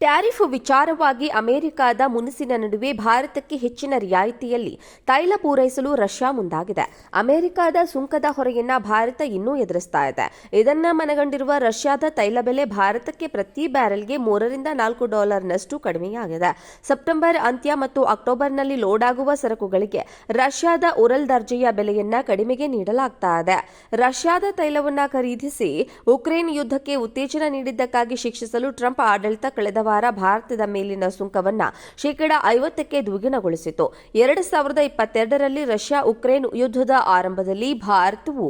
Tariff ವಿಚಾರವಾಗಿ ಅಮೆರಿಕದ ಮುನಿಸಿನ ನಡುವೆ ಭಾರತಕ್ಕೆ ಹೆಚ್ಚಿನ ರಿಯಾಯಿತಿಯಲ್ಲಿ ತೈಲ ಪೂರೈಸಲು ರಷ್ಯಾ ಮುಂದಾಗಿದೆ. ಅಮೆರಿಕದ ಸುಂಕದ ಹೊರೆಯನ್ನ ಭಾರತ ಇನ್ನೂ ಎದುರಿಸ್ತಾ ಇದೆ. ಇದನ್ನ ಮನಗಂಡಿರುವ ರಷ್ಯಾದ ತೈಲ ಬೆಲೆ ಭಾರತಕ್ಕೆ ಪ್ರತಿ ಬ್ಯಾರೆಲ್ಗೆ ಮೂರರಿಂದ ನಾಲ್ಕು ಡಾಲರ್ನಷ್ಟು ಕಡಿಮೆಯಾಗಿದೆ. ಸೆಪ್ಟೆಂಬರ್ ಅಂತ್ಯ ಮತ್ತು ಅಕ್ಟೋಬರ್ನಲ್ಲಿ ಲೋಡ್ ಆಗುವ ಸರಕುಗಳಿಗೆ ರಷ್ಯಾದ ಉರಲ್ ದರ್ಜೆಯ ಬೆಲೆಯನ್ನ ಕಡಿಮೆಗೆ ನೀಡಲಾಗ್ತಾ ಇದೆ. ರಷ್ಯಾದ ತೈಲವನ್ನ ಖರೀದಿಸಿ ಉಕ್ರೇನ್ ಯುದ್ಧಕ್ಕೆ ಉತ್ತೇಜನ ನೀಡಿದ್ದಕ್ಕಾಗಿ ಶಿಕ್ಷಿಸಲು ಟ್ರಂಪ್ ಆಡಳಿತ ಕಳೆದ ವಾರ ಭಾರತದ ಮೇಲಿನ ಸುಂಕವನ್ನು ಶೇಕಡಾ ಐವತ್ತಕ್ಕೆ ದ್ವಿಗುಣಗೊಳಿಸಿತು. ಎರಡು ಸಾವಿರದ ಇಪ್ಪತ್ತೆರಡರಲ್ಲಿ ರಷ್ಯಾ ಉಕ್ರೇನ್ ಯುದ್ಧದ ಆರಂಭದಲ್ಲಿ ಭಾರತವು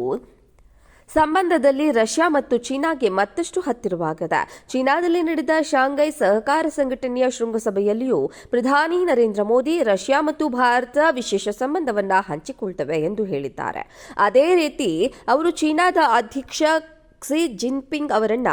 ಸಂಬಂಧದಲ್ಲಿ ರಷ್ಯಾ ಮತ್ತು ಚೀನಾಗೆ ಮತ್ತಷ್ಟು ಹತ್ತಿರವಾಗದ. ಚೀನಾದಲ್ಲಿ ನಡೆದ ಶಾಂಘೈ ಸಹಕಾರ ಸಂಘಟನೆಯ ಶೃಂಗಸಭೆಯಲ್ಲಿಯೂ ಪ್ರಧಾನಿ ನರೇಂದ್ರ ಮೋದಿ ರಷ್ಯಾ ಮತ್ತು ಭಾರತ ವಿಶೇಷ ಸಂಬಂಧವನ್ನು ಹಂಚಿಕೊಳ್ತವೆ ಎಂದು ಹೇಳಿದ್ದಾರೆ. ಅದೇ ರೀತಿ, ಅವರು ಚೀನಾದ ಅಧ್ಯಕ್ಷ ಕ್ಸಿ ಜಿನ್ಪಿಂಗ್ ಅವರನ್ನ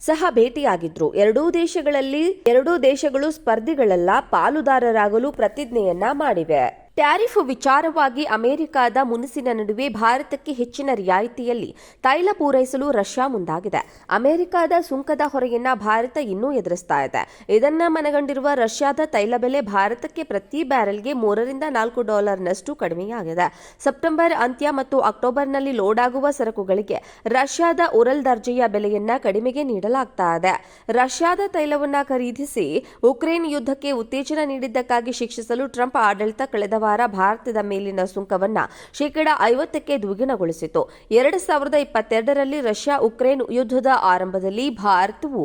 ಸಹ ಭೇಟಿಯಾಗಿದ್ರು. ಎರಡೂ ದೇಶಗಳಲ್ಲಿ ಎರಡೂ ದೇಶಗಳು ಸ್ಪರ್ಧಿಗಳಲ್ಲ ಪಾಲುದಾರರಾಗಲು ಪ್ರತಿಜ್ಞೆಯನ್ನ ಮಾಡಿವೆ. ಟ್ಯಾರಿಫ್ ವಿಚಾರವಾಗಿ ಅಮೆರಿಕದ ಮುನಿಸಿನ ನಡುವೆ ಭಾರತಕ್ಕೆ ಹೆಚ್ಚಿನ ರಿಯಾಯಿತಿಯಲ್ಲಿ ತೈಲ ಪೂರೈಸಲು ರಷ್ಯಾ ಮುಂದಾಗಿದೆ. ಅಮೆರಿಕದ ಸುಂಕದ ಹೊರೆಯನ್ನ ಭಾರತ ಇನ್ನೂ ಎದುರಿಸ್ತಾ ಇದೆ. ಇದನ್ನ ಮನಗಂಡಿರುವ ರಷ್ಯಾದ ತೈಲ ಬೆಲೆ ಭಾರತಕ್ಕೆ ಪ್ರತಿ ಬ್ಯಾರೆಲ್ಗೆ ಮೂರರಿಂದ ನಾಲ್ಕು ಡಾಲರ್ನಷ್ಟು ಕಡಿಮೆಯಾಗಿದೆ. ಸೆಪ್ಟೆಂಬರ್ ಅಂತ್ಯ ಮತ್ತು ಅಕ್ಟೋಬರ್ನಲ್ಲಿ ಲೋಡ್ ಆಗುವ ಸರಕುಗಳಿಗೆ ರಷ್ಯಾದ ಉರಲ್ ದರ್ಜೆಯ ಬೆಲೆಯನ್ನ ಕಡಿಮೆಗೆ ನೀಡಲಾಗ್ತಾ ಇದೆ. ರಷ್ಯಾದ ತೈಲವನ್ನ ಖರೀದಿಸಿ ಉಕ್ರೇನ್ ಯುದ್ಧಕ್ಕೆ ಉತ್ತೇಜನ ನೀಡಿದ್ದಕ್ಕಾಗಿ ಶಿಕ್ಷಿಸಲು ಟ್ರಂಪ್ ಆಡಳಿತ ಕಳೆದ ವಾರ ಭಾರತದ ಮೇಲಿನ ಸುಂಕವನ್ನ ಶೇಕಡಾ ಐವತ್ತಕ್ಕೆ ದ್ವಿಗುಣಗೊಳಿಸಿತು. ಎರಡು ಸಾವಿರದ ಇಪ್ಪತ್ತೆರಡರಲ್ಲಿ ರಷ್ಯಾ ಉಕ್ರೇನ್ ಯುದ್ಧದ ಆರಂಭದಲ್ಲಿ ಭಾರತವು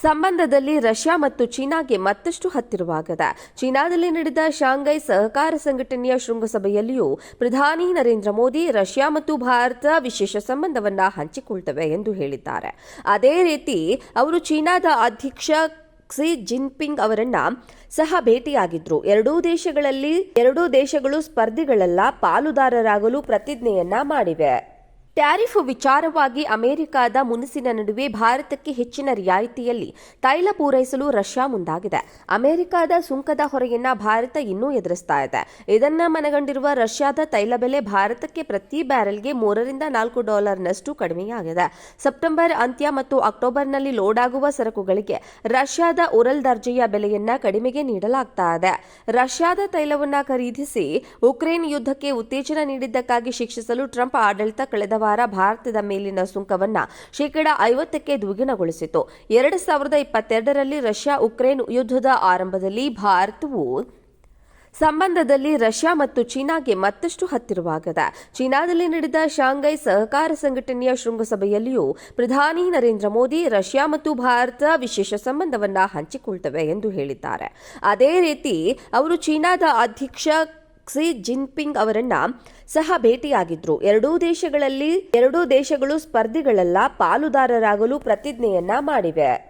ಸಂಬಂಧದಲ್ಲಿ ರಷ್ಯಾ ಮತ್ತು ಚೀನಾಗೆ ಮತ್ತಷ್ಟು ಹತ್ತಿರವಾಗದ. ಚೀನಾದಲ್ಲಿ ನಡೆದ ಶಾಂಘೈ ಸಹಕಾರ ಸಂಘಟನೆಯ ಶೃಂಗಸಭೆಯಲ್ಲಿಯೂ ಪ್ರಧಾನಿ ನರೇಂದ್ರ ಮೋದಿ ರಷ್ಯಾ ಮತ್ತು ಭಾರತ ವಿಶೇಷ ಸಂಬಂಧವನ್ನ ಹಂಚಿಕೊಳ್ತವೆ ಎಂದು ಹೇಳಿದ್ದಾರೆ. ಅದೇ ರೀತಿ, ಅವರು ಚೀನಾದ ಅಧ್ಯಕ್ಷ ಕ್ಸಿ ಜಿನ್ಪಿಂಗ್ ಅವರನ್ನ ಸಹ ಭೇಟಿಯಾಗಿದ್ರು. ಎರಡೂ ದೇಶಗಳಲ್ಲಿ ಎರಡೂ ದೇಶಗಳು ಸ್ಪರ್ಧಿಗಳೆಲ್ಲ ಪಾಲುದಾರರಾಗಲು ಪ್ರತಿಜ್ಞೆಯನ್ನ ಮಾಡಿವೆ. ಟ್ಯಾರಿಫ್ ವಿಚಾರವಾಗಿ ಅಮೆರಿಕದ ಮುನಿಸಿನ ನಡುವೆ ಭಾರತಕ್ಕೆ ಹೆಚ್ಚಿನ ರಿಯಾಯಿತಿಯಲ್ಲಿ ತೈಲ ಪೂರೈಸಲು ರಷ್ಯಾ ಮುಂದಾಗಿದೆ. ಅಮೆರಿಕದ ಸುಂಕದ ಹೊರೆಯನ್ನ ಭಾರತ ಇನ್ನೂ ಎದುರಿಸ್ತಾ ಇದೆ. ಇದನ್ನ ಮನಗಂಡಿರುವ ರಷ್ಯಾದ ತೈಲ ಬೆಲೆ ಭಾರತಕ್ಕೆ ಪ್ರತಿ ಬ್ಯಾರೆಲ್ಗೆ ಮೂರರಿಂದ ನಾಲ್ಕು ಡಾಲರ್ನಷ್ಟು ಕಡಿಮೆಯಾಗಿದೆ. ಸೆಪ್ಟೆಂಬರ್ ಅಂತ್ಯ ಮತ್ತು ಅಕ್ಟೋಬರ್ನಲ್ಲಿ ಲೋಡ್ ಆಗುವ ಸರಕುಗಳಿಗೆ ರಷ್ಯಾದ ಉರಲ್ ದರ್ಜೆಯ ಬೆಲೆಯನ್ನ ಕಡಿಮೆಗೆ ನೀಡಲಾಗ್ತಾ ಇದೆ. ರಷ್ಯಾದ ತೈಲವನ್ನ ಖರೀದಿಸಿ ಉಕ್ರೇನ್ ಯುದ್ಧಕ್ಕೆ ಉತ್ತೇಜನ ನೀಡಿದ್ದಕ್ಕಾಗಿ ಶಿಕ್ಷಿಸಲು ಟ್ರಂಪ್ ಆಡಳಿತ ಕಳೆದ ವಾರ ಭಾರತದ ಮೇಲಿನ ಸುಂಕವನ್ನ ಶೇಕಡ ಐವತ್ತಕ್ಕೆ ದ್ವಿಗುಣಗೊಳಿಸಿತು. ಎರಡು ಸಾವಿರದ ಇಪ್ಪತ್ತೆರಡರಲ್ಲಿ ರಷ್ಯಾ ಉಕ್ರೇನ್ ಯುದ್ಧದ ಆರಂಭದಲ್ಲಿ ಭಾರತವು ಸಂಬಂಧದಲ್ಲಿ ರಷ್ಯಾ ಮತ್ತು ಚೀನಾಗೆ ಮತ್ತಷ್ಟು ಹತ್ತಿರವಾಗಿದೆ. ಚೀನಾದಲ್ಲಿ ನಡೆದ ಶಾಂಘೈ ಸಹಕಾರ ಸಂಘಟನೆಯ ಶೃಂಗಸಭೆಯಲ್ಲಿಯೂ ಪ್ರಧಾನಿ ನರೇಂದ್ರ ಮೋದಿ ರಷ್ಯಾ ಮತ್ತು ಭಾರತ ವಿಶೇಷ ಸಂಬಂಧವನ್ನು ಹಂಚಿಕೊಳ್ತವೆ ಎಂದು ಹೇಳಿದ್ದಾರೆ. ಅದೇ ರೀತಿ, ಅವರು ಚೀನಾದ ಅಧ್ಯಕ್ಷ ಕ್ಸಿ ಜಿನ್ಪಿಂಗ್ ಅವರನ್ನ ಸಹ ಭೇಟಿಯಾಗಿದ್ರು. ಎರಡೂ ದೇಶಗಳಲ್ಲಿ ಎರಡೂ ದೇಶಗಳು ಸ್ಪರ್ಧಿಗಳಲ್ಲ ಪಾಲುದಾರರಾಗಲು ಪ್ರತಿಜ್ಞೆಯನ್ನ ಮಾಡಿವೆ.